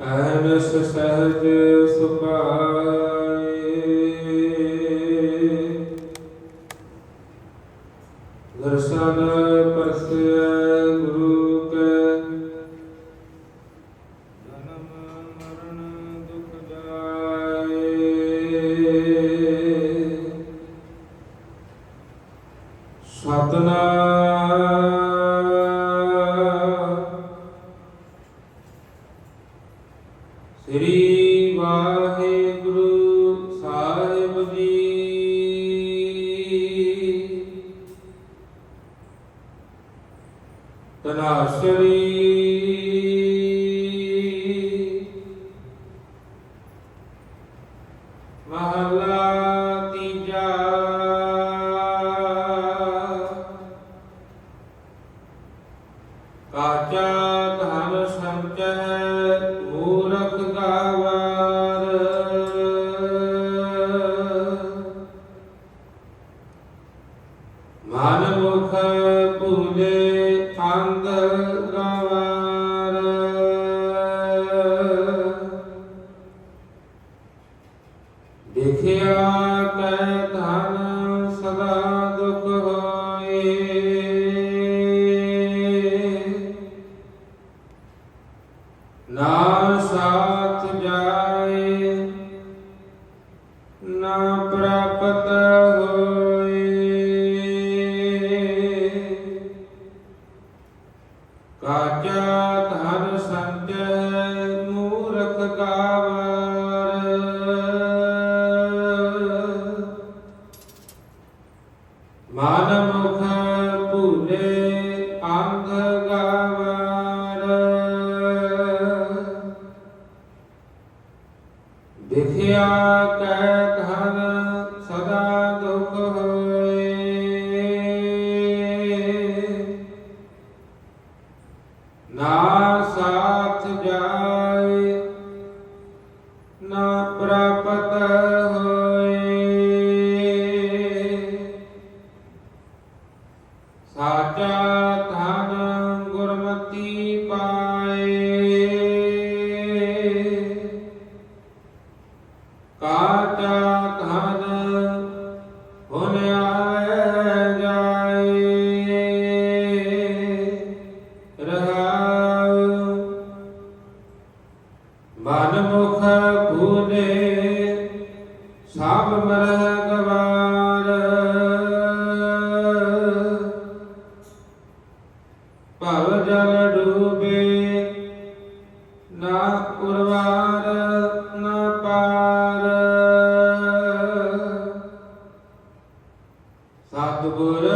ਅਹਨਸ ਸਹਜ ਸੁਭਾਏ ਦਰਸ਼ਨ ਪਰਸੈ ਸ੍ਰੀ ਵਾਹਿਗੁਰੂ ਸਾਹਿਬ ਜੀ। ਤਨਾਸਰੀ। ਮਹਲਾ ਤੀਜਾ। ਕਾਚਾ ਧਨ ਸੰਚੈ ਦੇਖਿਆ ਕੈ ਧਨ ਸਦਾ ਕਾਚਾ ਧਨ ਸੰਚੈ ਮੂਰਖ ਗਾਵਾਰ ਮਨ ਮੁਖ ਭੂਲੇ ਅੰਧ ਗਾਵਾਰ। ਦੇਖਿਆ ਕੈ ਸਾਚਾ ਧਨ ਗੁਰਮਤੀ ਪਾਏ। ਕਾਚਾ ਧਨ ਹੁਨ ਆਏ ਜਾਏ। ਰਹਾਉ ਮਨ ਮੁਖ ਭੂਲੇ ਸਭ ਮਰਹ ਗਵਾ ਭਵ ਜਲ ਡੂਬੇ ਨਾ ਉਰਵਾਰ ਨਾ ਪਾਰ। ਸਤਿਗੁਰ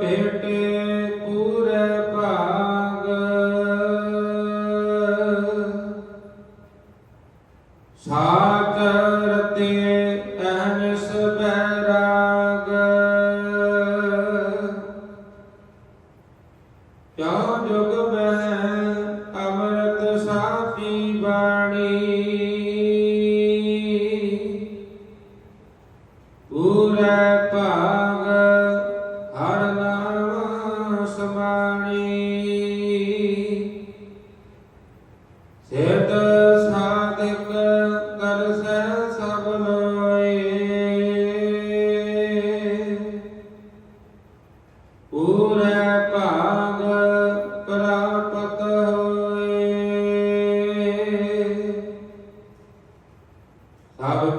ਭੇਟੇ ਪੂਰੇ ਭਾਗ। ਸਾਚ ਰਤੇ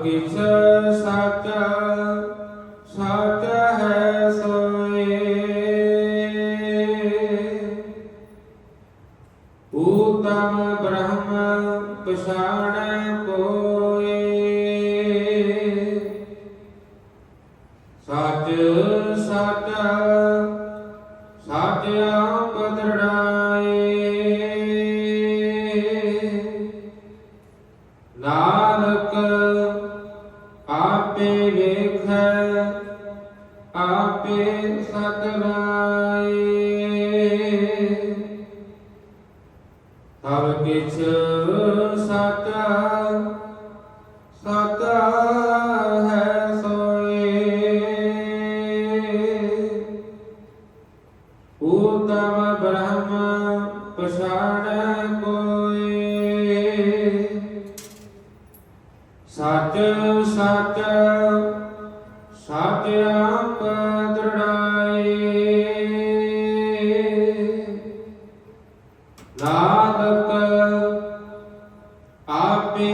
ਕਿਛ ਸਾਚਾ ਸਾਚਾ ਹੈ ਸੋਏ। ਊਤਮ ਬ੍ਰਹਮ ਪਛਾਣੈ ਕੋਏ। ਸਚ ਸਾਚਾ ਸਾਚਿਆ ਪਦੜਾਏ ਨਾਨਕ ਆਪੇ ਵੇਖੈ ਆਪੇ ਸਤਨਾਏ ਸਭ ਕਿਛ ਸਾਚਾ ਸਾਚਾ ਹੈ ਸੋਏ। ਊਤਮ ਬ੍ਰਹਮ ਪਛਾਣੈ। ਸੱਚ ਸੱਚ ਸੱਚ ਆਪ ਦ੍ਰਿੜਾਈ ਨਾਨਕ ਆਪੇ